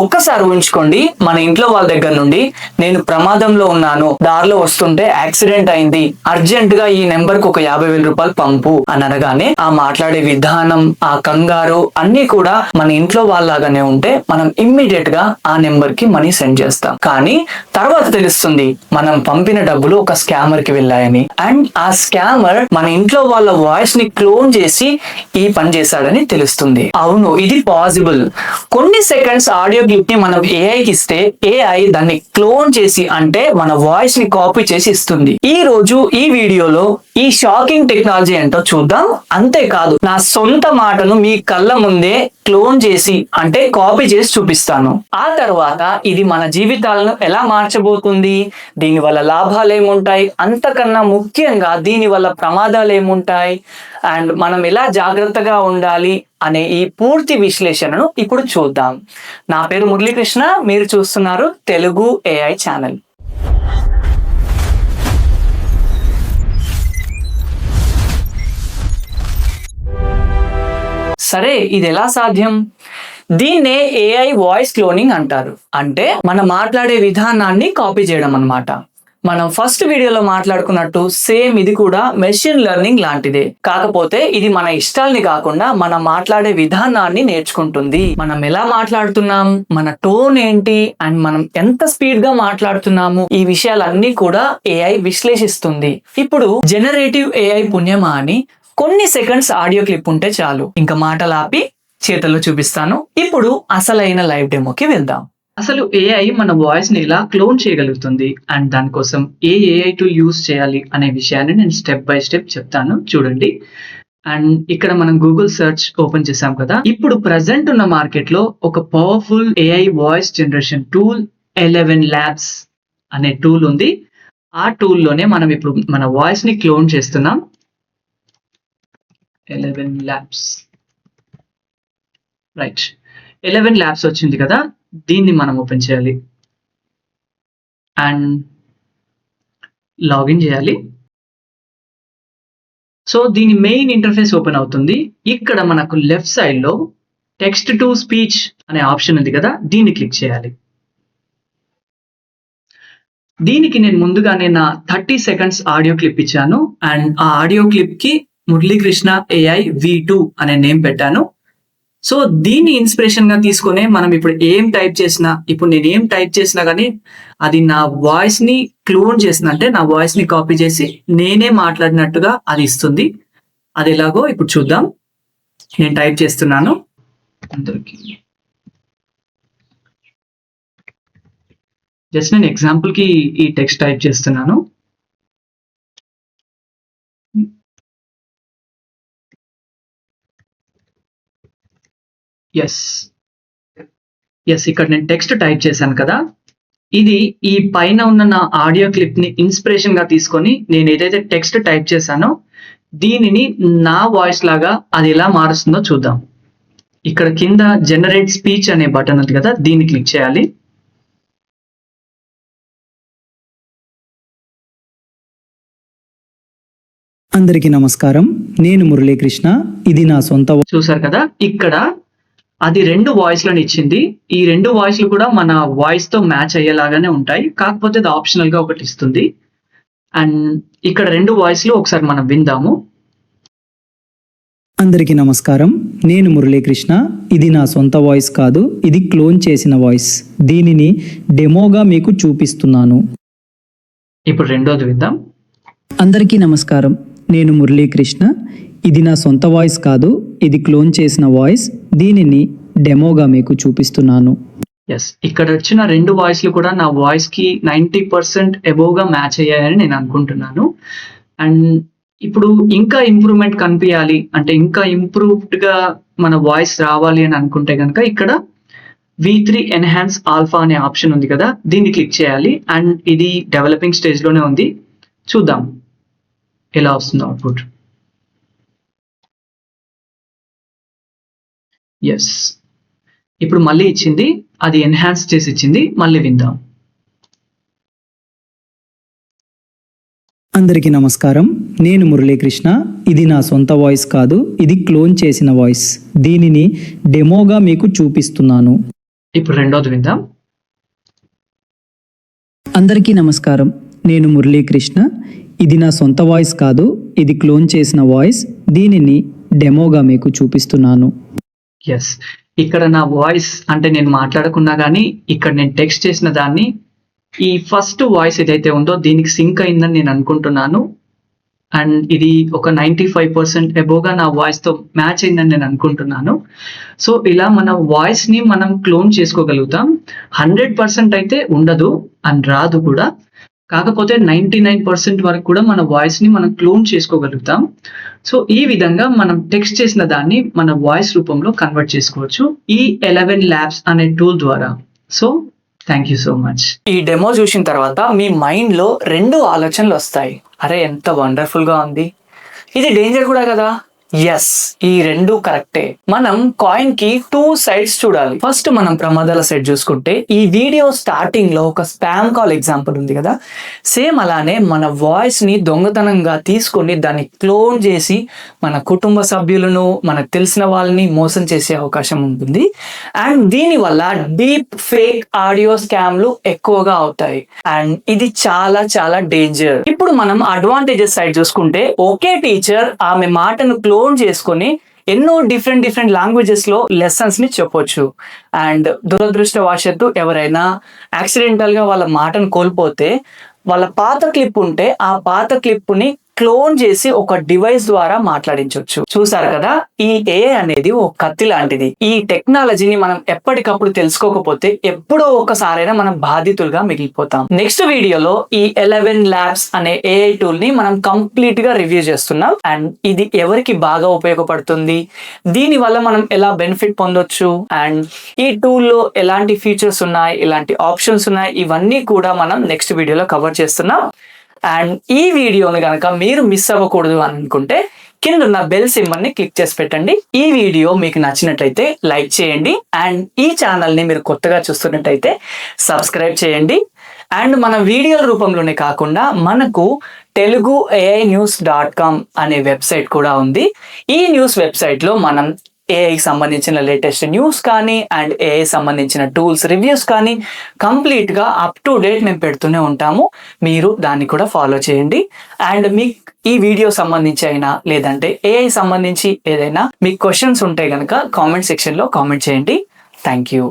ఒక్కసారి ఊహించుకోండి మన ఇంట్లో వాళ్ళ దగ్గర నుండి నేను ప్రమాదంలో ఉన్నాను దారిలో వస్తుంటే యాక్సిడెంట్ అయింది అర్జెంట్గా ఈ నెంబర్కు ఒక యాభై వేల రూపాయలు పంపు అని అనగానే ఆ మాట్లాడే విధానం ఆ కంగారు అన్ని కూడా మన ఇంట్లో వాళ్ళలాగానే ఉంటే మనం ఇమ్మీడియట్గా ఆ నెంబర్కి మనీ సెండ్ చేస్తాం. కానీ తర్వాత తెలుస్తుంది మనం పంపిన డబ్బులు ఒక స్కామర్కి వెళ్ళాయని. అండ్ ఆ స్కామర్ మన ఇంట్లో వాళ్ళ వాయిస్ని క్లోన్ చేసి ఈ పని చేశాడని తెలుస్తుంది. అవును ఇది పాసిబుల్ కొన్ని సెకండ్స్ ఆడియో గిఫ్ట్ని మనం ఏఐకి ఇస్తే ఏఐ దాన్ని క్లోన్ చేసి అంటే మన వాయిస్ని కాపీ చేసి ఇస్తుంది. ఈ రోజు ఈ వీడియోలో ఈ షాకింగ్ టెక్నాలజీ ఏంటో చూద్దాం. అంతేకాదు నా సొంత మాటను మీ కళ్ళ ముందే క్లోన్ చేసి అంటే కాపీ చేసి చూపిస్తాను. ఆ తర్వాత ఇది మన జీవితాలను ఎలా మార్చబోతుంది? దీని వల్ల లాభాలు ఏముంటాయి? అంతకన్నా ముఖ్యంగా దీని వల్ల ప్రమాదాలు ఏముంటాయి? అండ్ మనం ఎలా జాగ్రత్తగా ఉండాలి? అనే ఈ పూర్తి విశ్లేషణను ఇప్పుడు చూద్దాం. నా పేరు మురళీకృష్ణ మీరు చూస్తున్నారు తెలుగు ఏఐ ఛానల్. సరే ఇది ఎలా సాధ్యం? దీన్నే ఏఐ వాయిస్ క్లోనింగ్ అంటారు. అంటే మనం మాట్లాడే విధానాన్ని కాపీ చేయడం అన్నమాట. మనం ఫస్ట్ వీడియోలో మాట్లాడుకున్నట్టు సేమ్ ఇది కూడా మెషిన్ లెర్నింగ్ లాంటిదే. కాకపోతే ఇది మన ఇష్టాల్ని కాకుండా మనం మాట్లాడే విధానాన్ని నేర్చుకుంటుంది. మనం ఎలా మాట్లాడుతున్నాం? మన టోన్ ఏంటి? అండ్ మనం ఎంత స్పీడ్గా మాట్లాడుతున్నాము? ఈ విషయాలన్నీ కూడా ఏఐ విశ్లేషిస్తుంది. ఇప్పుడు జనరేటివ్ ఏఐ పుణ్యమా అని కొన్ని సెకండ్స్ ఆడియో క్లిప్ ఉంటే చాలు. ఇంకా మాటలు ఆపి చేతల్లో చూపిస్తాను. ఇప్పుడు అసలైన లైవ్ డెమోకి వెళ్దాం. అసలు ఏఐ మన వాయిస్ని ఎలా క్లోన్ చేయగలుగుతుంది? అండ్ దానికోసం ఏ ఏఐ టు యూస్ చేయాలి అనే విషయాన్ని నేను స్టెప్ బై స్టెప్ చెప్తాను. చూడండి. అండ్ ఇక్కడ మనం గూగుల్ సెర్చ్ ఓపెన్ చేసాం కదా. ఇప్పుడు ప్రజెంట్ ఉన్న మార్కెట్లో ఒక powerful AI voice generation tool eleven labs అనే టూల్ ఉంది. ఆ టూల్లోనే మనం ఇప్పుడు మన వాయిస్ని క్లోన్ చేస్తున్నాం. Eleven labs right eleven labs వచ్చింది కదా. దీన్ని మనం ఓపెన్ చేయాలి. అండ్ లాగిన్ చేయాలి. సో దీని మెయిన్ ఇంటర్ఫేస్ ఓపెన్ అవుతుంది. ఇక్కడ మనకు లెఫ్ట్ సైడ్లో టెక్స్ట్ టు స్పీచ్ అనే ఆప్షన్ ఉంది కదా దీన్ని క్లిక్ చేయాలి. దీనికి నేను ముందుగానే నా థర్టీ సెకండ్స్ ఆడియో క్లిప్ ఇచ్చాను. అండ్ ఆ ఆడియో క్లిప్కి మురళీకృష్ణ ఏఐ వి టూ అనే నేమ్ పెట్టాను. సో దీన్ని ఇన్స్పిరేషన్గా తీసుకునే మనం ఇప్పుడు ఏం టైప్ చేసినా ఇప్పుడు నేను ఏం టైప్ చేసినా కానీ అది నా వాయిస్ని క్లోన్ చేసిన అంటే నా వాయిస్ని కాపీ చేసి నేనే మాట్లాడినట్టుగా అది ఇస్తుంది. అది ఎలాగో ఇప్పుడు చూద్దాం. నేను టైప్ చేస్తున్నాను. అందరికి. జస్ట్ నేను ఎగ్జాంపుల్కి ఈ టెక్స్ట్ టైప్ చేస్తున్నాను. ఎస్ ఎస్ ఇక్కడ నేను టెక్స్ట్ టైప్ చేశాను కదా. ఇది ఈ పైన ఉన్న నా ఆడియో క్లిప్ని ఇన్స్పిరేషన్గా తీసుకొని నేను ఏదైతే టెక్స్ట్ టైప్ చేశానో దీనిని నా వాయిస్ లాగా అది ఎలా మారుస్తుందో చూద్దాం. ఇక్కడ కింద జనరేట్ స్పీచ్ అనే బటన్ ఉంది కదా దీన్ని క్లిక్ చేయాలి. అందరికీ నమస్కారం. నేను మురళీకృష్ణ. ఇది నా సొంత చూసారు కదా ఇక్కడ అది రెండు వాయిస్లను ఇచ్చింది. ఈ రెండు వాయిస్లు కూడా మన వాయిస్తో మ్యాచ్ అయ్యేలాగానే ఉంటాయి. కాకపోతే అది ఆప్షనల్గా ఒకటి ఇస్తుంది. అండ్ ఇక్కడ రెండు వాయిస్లు ఒకసారి మనం విందాము. అందరికీ నమస్కారం. నేను మురళీకృష్ణ. ఇది నా సొంత వాయిస్ కాదు. ఇది క్లోన్ చేసిన వాయిస్ దీనిని డెమోగా మీకు చూపిస్తున్నాను. ఇప్పుడు రెండోది విందాం. అందరికీ నమస్కారం. నేను మురళీకృష్ణ. ఇది నా సొంత వాయిస్ కాదు ఇది క్లోన్ చేసిన వాయిస్. దీనిని డెమోగా మీకు చూపిస్తున్నాను. ఎస్ ఇక్కడ వచ్చిన రెండు వాయిస్లు కూడా నా వాయిస్కి నైంటీ పర్సెంట్ ఎబోగా గా మ్యాచ్ అయ్యాయని నేను అనుకుంటున్నాను. అండ్ ఇప్పుడు ఇంకా ఇంప్రూవ్మెంట్ కనిపించాలి అంటే ఇంకా ఇంప్రూవ్డ్గా మన వాయిస్ రావాలి అని అనుకుంటే కనుక ఇక్కడ వి త్రీ ఎన్హాన్స్ ఆల్ఫా అనే ఆప్షన్ ఉంది కదా దీన్ని క్లిక్ చేయాలి. అండ్ ఇది డెవలపింగ్ స్టేజ్లోనే ఉంది. చూద్దాం. ఎలా వస్తుందో అవుట్పుట్. ఎస్ ఇప్పుడు మళ్ళీ ఇచ్చింది అది ఎన్హాన్స్ చేసి ఇచ్చింది మళ్ళీ విందాం. అందరికీ నమస్కారం. నేను మురళీకృష్ణ. ఇది నా సొంత వాయిస్ కాదు ఇది క్లోన్ చేసిన వాయిస్. దీనిని డెమోగా మీకు చూపిస్తున్నాను. ఇప్పుడు రెండోది విందాం. అందరికీ నమస్కారం. నేను మురళీకృష్ణ. ఇది నా సొంత వాయిస్ కాదు ఇది క్లోన్ చేసిన వాయిస్. దీనిని డెమోగా మీకు చూపిస్తున్నాను. ఎస్ ఇక్కడ నా వాయిస్ అంటే నేను మాట్లాడకున్నా కానీ ఇక్కడ నేను టెక్స్ట్ చేసిన దాన్ని ఈ ఫస్ట్ వాయిస్ ఏదైతే ఉందో దీనికి సింక్ అయిందని నేను అనుకుంటున్నాను. అండ్ ఇది ఒక నైంటీ ఫైవ్ పర్సెంట్ ఎబోగా నా వాయిస్తో మ్యాచ్ అయిందని నేను అనుకుంటున్నాను. సో ఇలా మన వాయిస్ని మనం క్లోన్ చేసుకోగలుగుతాం. హండ్రెడ్ పర్సెంట్ అయితే ఉండదు అండ్ రాదు కూడా. కాకపోతే నైంటీ నైన్ పర్సెంట్ వరకు కూడా మన వాయిస్ని మనం క్లోన్ చేసుకోగలుగుతాం. సో ఈ విధంగా మనం టెక్స్ట్ చేసిన దాన్ని మన వాయిస్ రూపంలో కన్వర్ట్ చేసుకోవచ్చు. ఈ ఎలెవెన్ ల్యాబ్స్ అనే టూల్ ద్వారా. So thank you so much ఈ డెమో చూసిన తర్వాత మీ మైండ్లో రెండు ఆలోచనలు వస్తాయి. అరే ఎంత వండర్ఫుల్గా ఉంది. ఇది డేంజర్ కూడా కదా. ఎస్ ఈ రెండు కరెక్టే మనం కాయిన్కి టూ సైడ్స్ చూడాలి. ఫస్ట్ మనం ప్రమాదాల సైడ్ చూసుకుంటే ఈ వీడియో స్టార్టింగ్లో ఒక స్పామ్ కాల్ ఎగ్జాంపుల్ ఉంది కదా? సేమ్ అలానే మన వాయిస్ని దొంగతనంగా తీసుకొని దాన్ని క్లోన్ చేసి మన కుటుంబ సభ్యులను మనకు తెలిసిన వాళ్ళని మోసం చేసే అవకాశం ఉంటుంది. అండ్ దీని వల్ల డీప్ ఫేక్ ఆడియో స్కామ్లు ఎక్కువగా అవుతాయి. అండ్ ఇది చాలా చాలా డేంజర్ ఇప్పుడు మనం అడ్వాంటేజెస్ సైడ్ చూసుకుంటే ఒకే టీచర్ ఆమె మాటను క్లోన్ చేసుకొని ఎన్నో డిఫరెంట్ డిఫరెంట్ లాంగ్వేజెస్లో లెసన్స్ని చెప్పొచ్చు. అండ్ దురదృష్టవశాత్తు ఎవరైనా యాక్సిడెంటల్గా వాళ్ళ మాటను కోల్పోతే వాళ్ళ పాత క్లిప్ ఉంటే ఆ పాత క్లిప్ని క్లోన్ చేసి ఒక డివైస్ ద్వారా మాట్లాడించవచ్చు చూసారు కదా? ఈ ఏ అనేది ఒక కత్తి లాంటిది. ఈ టెక్నాలజీని మనం ఎప్పటికప్పుడు తెలుసుకోకపోతే ఎప్పుడో ఒకసారైనా మనం బాధితులుగా మిగిలిపోతాం. నెక్స్ట్ వీడియోలో ఈ ఎలెవెన్ ల్యాబ్స్ అనే ఏఐ టూల్ని మనం కంప్లీట్గా రివ్యూ చేస్తున్నాం. అండ్ ఇది ఎవరికి బాగా ఉపయోగపడుతుంది? దీని వల్ల మనం ఎలా బెనిఫిట్ పొందొచ్చు? అండ్ ఈ టూల్లో ఎలాంటి ఫీచర్స్ ఉన్నాయి? ఇలాంటి ఆప్షన్స్ ఉన్నాయి? ఇవన్నీ కూడా మనం నెక్స్ట్ వీడియోలో కవర్ చేస్తున్నాం. అండ్ ఈ వీడియోని కనుక మీరు మిస్ అవ్వకూడదు అని అనుకుంటే కింద ఉన్న బెల్ సింబల్ని క్లిక్ చేసి పెట్టండి. ఈ వీడియో మీకు నచ్చినట్లయితే లైక్ చేయండి. అండ్ ఈ ఛానల్ని మీరు కొత్తగా చూస్తున్నట్టయితే సబ్స్క్రైబ్ చేయండి. అండ్ మన వీడియోల రూపంలోనే కాకుండా మనకు Telugu AI news dot com అనే వెబ్సైట్ కూడా ఉంది. ఈ న్యూస్ వెబ్సైట్లో మనం ఏఐకి సంబంధించిన లేటెస్ట్ న్యూస్ కానీ అండ్ ఏఐ సంబంధించిన టూల్స్ రివ్యూస్ కానీ కంప్లీట్గా అప్ టు డేట్ మేము పెడుతూనే ఉంటాము. మీరు దాన్ని కూడా ఫాలో చేయండి. అండ్ మీకు ఈ వీడియో సంబంధించి అయినా లేదంటే ఏఐ సంబంధించి ఏదైనా మీకు క్వశ్చన్స్ ఉంటే కనుక కామెంట్ సెక్షన్లో కామెంట్ చేయండి. Thank you